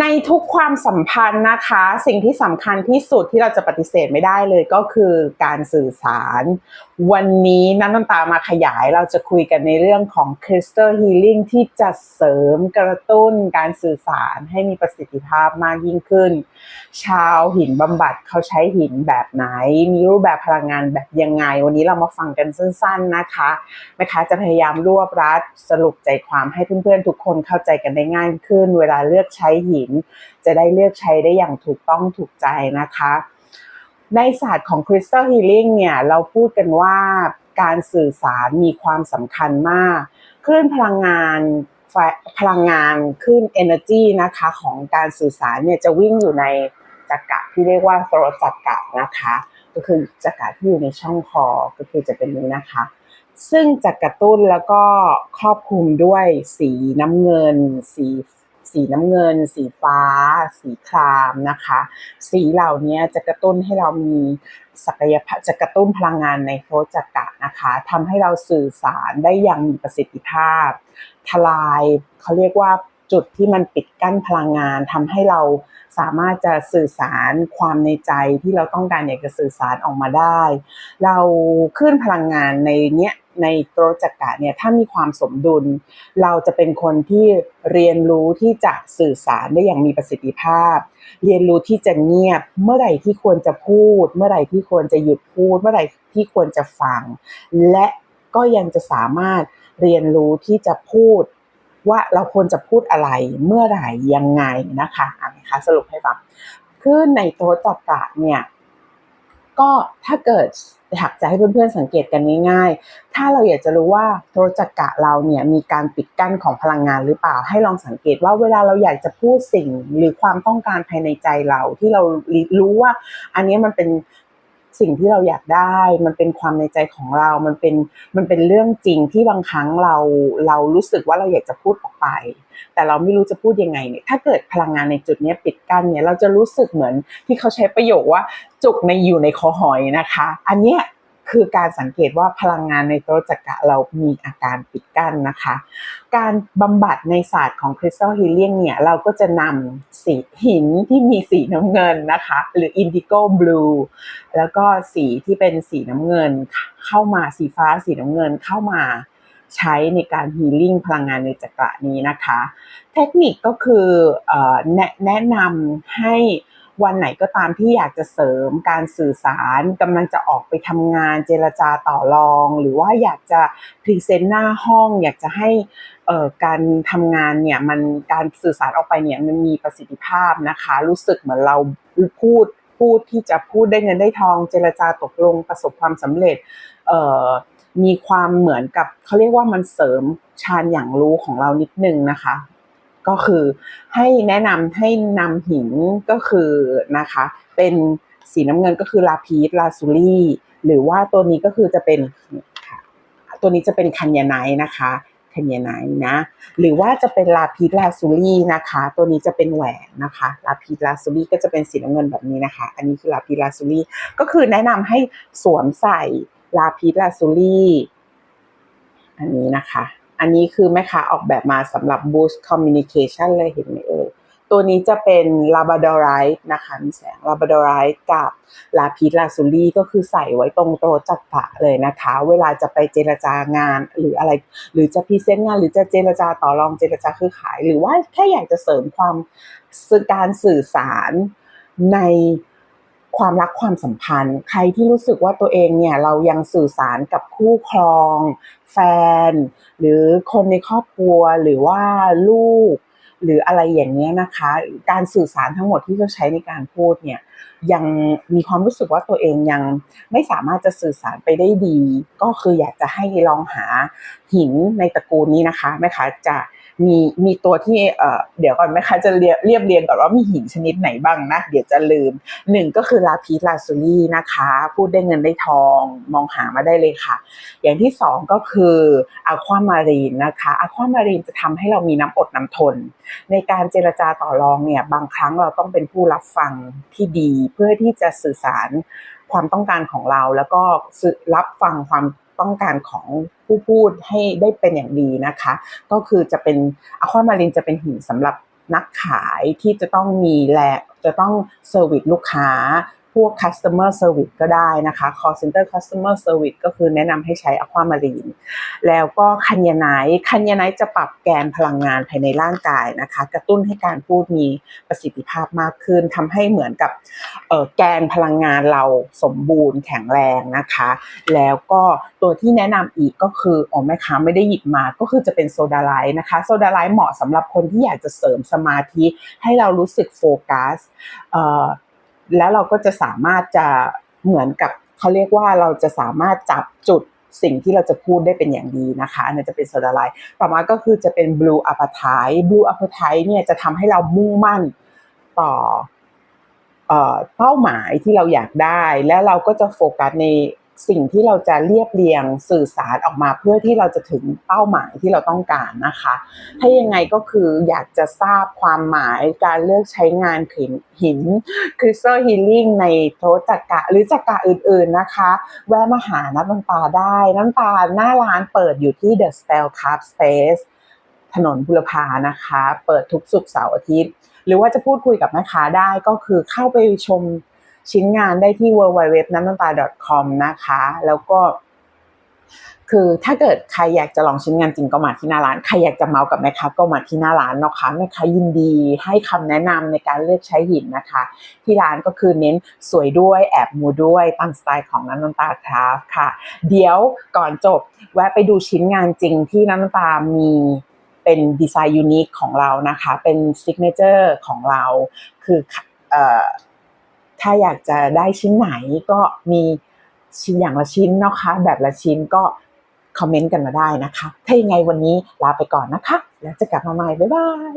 ในทุกความสัมพันธ์นะคะ สิ่งที่สำคัญที่สุดที่เราจะปฏิเสธไม่ได้เลยก็คือการสื่อสาร วันนี้นันน้ำตามาขยายเราจะคุยกันในเรื่องของ Crystal Healing ที่จะเสริมกระตุ้นการสื่อสารให้มีประสิทธิภาพมากยิ่งขึ้น ชาวหินบำบัดเขาใช้หินแบบไหน มีรูปแบบพลังงานแบบยังไง วันนี้เรามาฟังกันสั้น ๆนะคะนะคะจะพยายามรวบรัดสรุปใจความให้เพื่อนๆทุกคนเข้าใจกันได้ง่ายขึ้น เวลาเลือกใช้หินจะได้เลือกใช้ได้อย่างถูกต้องถูกใจนะคะ ในศาสตร์ของ Crystal Healing เนี่ย เราพูดกันว่าการสื่อสารมีความสำคัญมาก คลื่นพลังงานพลังงานคลื่น energy นะคะของการสื่อสารเนี่ยจะวิ่งอยู่ในจักระที่เรียกว่าโทรจักระนะคะ ก็คือจักระที่อยู่ในช่องคอก็คือจะเป็นนี้นะคะ ซึ่งจะกระตุ้นแล้วก็ครอบคลุมด้วยสีน้ำเงิน สี สีน้ำเงิน สีฟ้า สีครามนะคะ สีเหล่านี้จะกระตุ้นให้เรามีศักยภาพจะกระตุ้นพลังงานในโคจักระนะคะทำให้เราสื่อสารได้อย่างมีประสิทธิภาพ ทลายเขาเรียกว่าจุดที่มันปิดกั้นพลังงานทำให้เราสามารถจะสื่อสารความในใจที่เราต้องการอยากจะสื่อสารออกมาได้ เราขึ้นพลังงานในเนี้ย ในโตรจักระเนี่ยถ้ามีความสมดุล เราจะเป็นคนที่เรียนรู้ที่จะสื่อสารได้อย่างมีประสิทธิภาพ เรียนรู้ที่จะเงียบ เมื่อไหร่ที่ควรจะพูด เมื่อไหร่ที่ควรจะหยุดพูด เมื่อไหร่ที่ควรจะฟัง และก็ยังจะสามารถเรียนรู้ที่จะพูดว่าเราควรจะพูดอะไรเมื่อไหร่ยังไงนะคะอะนะคะสรุปให้ฟังคือในโต๊ะจักระเนี่ย ก็ถ้าเกิดอยากจะให้เพื่อนๆสังเกตกันง่ายๆ ถ้าเราอยากจะรู้ว่าโทรจักระเราเนี่ยมีการปิดกั้นของพลังงานหรือเปล่า ให้ลองสังเกตว่าเวลาเราอยากจะพูดสิ่งหรือความต้องการภายในใจเราที่เรารู้ว่า อันนี้มันเป็น สิ่งที่เราอยากได้ มันเป็นความในใจของเรา มันเป็นมันเป็นเรื่องจริงที่บางครั้งเราเรารู้สึกว่าเราอยากจะพูดออกไป แต่เราไม่รู้จะพูดยังไงเนี่ยถ้าเกิดพลังงานในจุดนี้ปิดกั้นเนี่ยเราจะรู้สึกเหมือนที่เขาใช้ประโยคว่าจุกในอยู่ในคอหอยนะคะ อันเนี้ย คือการสังเกตว่าพลังงานในโตจักระเรามีอาการปิดกั้นนะคะ การบำบัดในศาสตร์ของ Crystal Healing เนี่ยเราก็จะนำสีหินที่มีสีน้ำเงินนะคะ หรือ Indigo Blue แล้วก็สีที่เป็นสีน้ำเงินเข้ามาสีฟ้าสีน้ำเงินเข้ามาใช้ในการฮีลิ่งพลังงานในจักระนี้นะคะ เทคนิคก็คือแนแนะนำให้ วันไหนก็ตามที่อยากจะเสริมการสื่อสารกำลังจะออกไปทำงานเจรจาต่อรอง หรือว่าอยากจะพรีเซนต์หน้าห้อง อยากจะให้การทำงานเนี่ยมันการสื่อสารออกไปเนี่ยมันมีประสิทธิภาพนะคะ รู้สึกเหมือนเราพูดพูดที่จะพูดได้เงินได้ทอง เจรจาตกลงประสบความสำเร็จมีความเหมือนกับเขาเรียกว่ามันเสริมชาญอย่างรู้ของเรานิดนึงนะคะ ก็คือให้แนะนำให้นำหินก็คือนะคะ เป็นสีน้ำเงินก็คือลาพีสลาซูรี่หรือว่าตัวนี้ก็คือจะเป็นตัวนี้จะเป็นคัญญาไนนะคะคัญญาไนนะ หรือว่าจะเป็นลาพีสลาซูรี่นะคะ ตัวนี้จะเป็นแหวนนะคะลาพีสลาซูรี่ก็จะเป็นสีน้ำเงินแบบนี้นะคะ อันนี้คือลาพีสลาซูรี่ก็คือแนะนำให้สวมใส่ลาพีสลาซูรี่อันนี้นะคะ อันนี้คือแม่ค้าออกแบบมาสำหรับ boost communication เลยเห็นไหมเอ่ยตัวนี้จะเป็น labradorite นะคะมีแสง labradorite กับลาพิสลาซูรี่ก็คือใส่ไว้ตรงโต๊ะจักระเลยนะคะ เวลาจะไปเจรจางานหรืออะไร หรือจะพรีเซนต์งาน หรือจะเจรจาต่อรองเจรจาคือขาย หรือว่าแค่อยากจะเสริมความการสื่อสารใน ความรักความสัมพันธ์ ใครที่รู้สึกว่าตัวเองเนี่ยเรายังสื่อสารกับคู่ครอง แฟน หรือคนในครอบครัวหรือว่าลูก หรืออะไรอย่างเงี้ยนะคะ การสื่อสารทั้งหมดที่เราใช้ในการพูดเนี่ย ยังมีความรู้สึกว่าตัวเองยังไม่สามารถจะสื่อสารไปได้ดี ก็คืออยากจะให้ลองหาหินในตระกูลนี้นะคะแม่คะจะมีมีตัวที่เอ่อเดี๋ยวก่อนไหมคะจะเรียบเรียบเรียงก่อนว่ามีหินชนิดไหนบ้างนะ เดี๋ยวจะลืมหนึ่งก็คือลาพีลาซูรี่นะคะ พูดได้เงินได้ทองมองหามาได้เลยค่ะ อย่างที่สองก็คืออะความารีนนะคะอะความารีนจะทำให้เรามีน้ำอดน้ำทน ในการเจรจาต่อรองเนี่ยบางครั้งเราต้องเป็นผู้รับฟังที่ดีเพื่อที่จะสื่อสารความต้องการของเรา แล้วก็รับฟังความต้องการของผู้พูดให้ได้เป็นอย่างดีนะคะ ก็คือจะเป็นอะความารินจะเป็นหินสำหรับนักขายที่จะต้องมีแลจะต้องเซอร์วิสลูกค้า พวก customer service ก็ได้นะคะ call center customer service ก็คือแนะนำให้ใช้ aquamarine แล้วก็คัญญาไนคัญญาไนจะปรับแกนพลังงานภายในร่างกายนะคะ กระตุ้นให้การพูดมีประสิทธิภาพมากขึ้นทำให้เหมือนกับแกนพลังงานเราสมบูรณ์แข็งแรงนะคะ แล้วก็ตัวที่แนะนำอีกก็คืออ๋อแม่ค้าไม่ได้หยิบมาก็คือจะเป็นโซดาไลท์นะคะโซดาไลท์เหมาะสำหรับคนที่อยากจะเสริมสมาธิให้เรารู้สึกโฟกัส แล้วเราก็จะสามารถจะเหมือนกับเขาเรียกว่าเราจะสามารถจับจุดสิ่งที่เราจะพูดได้เป็นอย่างดีนะคะอันนี้จะเป็นโซดาไลท์ต่อมาก็คือจะเป็นบลูอัปทายบลูอัปทายเนี่ยจะทำให้เรามุ่งมั่นต่อเอ่อเป้าหมายที่เราอยากได้ แล้วเราก็จะโฟกัสใน สิ่งที่เราจะเรียบเรียงสื่อสารออกมาเพื่อที่เราจะถึงเป้าหมายที่เราต้องการนะคะ ถ้ายังไงก็คืออยากจะทราบความหมายการเลือกใช้งานหินหินคริสตัลฮีลิ่งในโทจักกะหรือจักกะอื่นๆนะคะ แวะมาหาน้ำมันตาได้น้ำตาหน้าร้านเปิดอยู่ที่ The Spell Cup Space ถนนบุรพานะคะ เปิดทุกศุกร์เสาร์อาทิตย์ หรือว่าจะพูดคุยกับแม่ค้าได้ก็คือเข้าไปชม ชิ้นงานได้ที่ www น้ำมันตา .com นะคะ แล้วก็ คือถ้าเกิดใครอยากจะลองชิ้นงานจริงก็มาที่หน้าร้าน ใครอยากจะเมาส์กับแม่ค้าก็มาที่หน้าร้านเนาะคะแม่ค้ายินดีให้คำแนะนำในการเลือกใช้หินนะคะ ที่ร้านก็คือเน้นสวยด้วยแอบมูด้วยตามสไตล์ของน้ำน้ำตาคราฟค่ะ เดี๋ยวก่อนจบแวะไปดูชิ้นงานจริงที่น้ำน้ำตามีเป็นดีไซน์ยูนิคของเรานะคะ เป็นซิกเนเจอร์ของเรา คืออ ถ้าอยากจะได้ชิ้นไหนก็มีชิ้นอย่างละชิ้นนะคะ แบบละชิ้นก็คอมเมนต์กันมาได้นะคะ ถ้ายังไงวันนี้ลาไปก่อนนะคะ แล้วจะกลับมาใหม่ บ๊ายบาย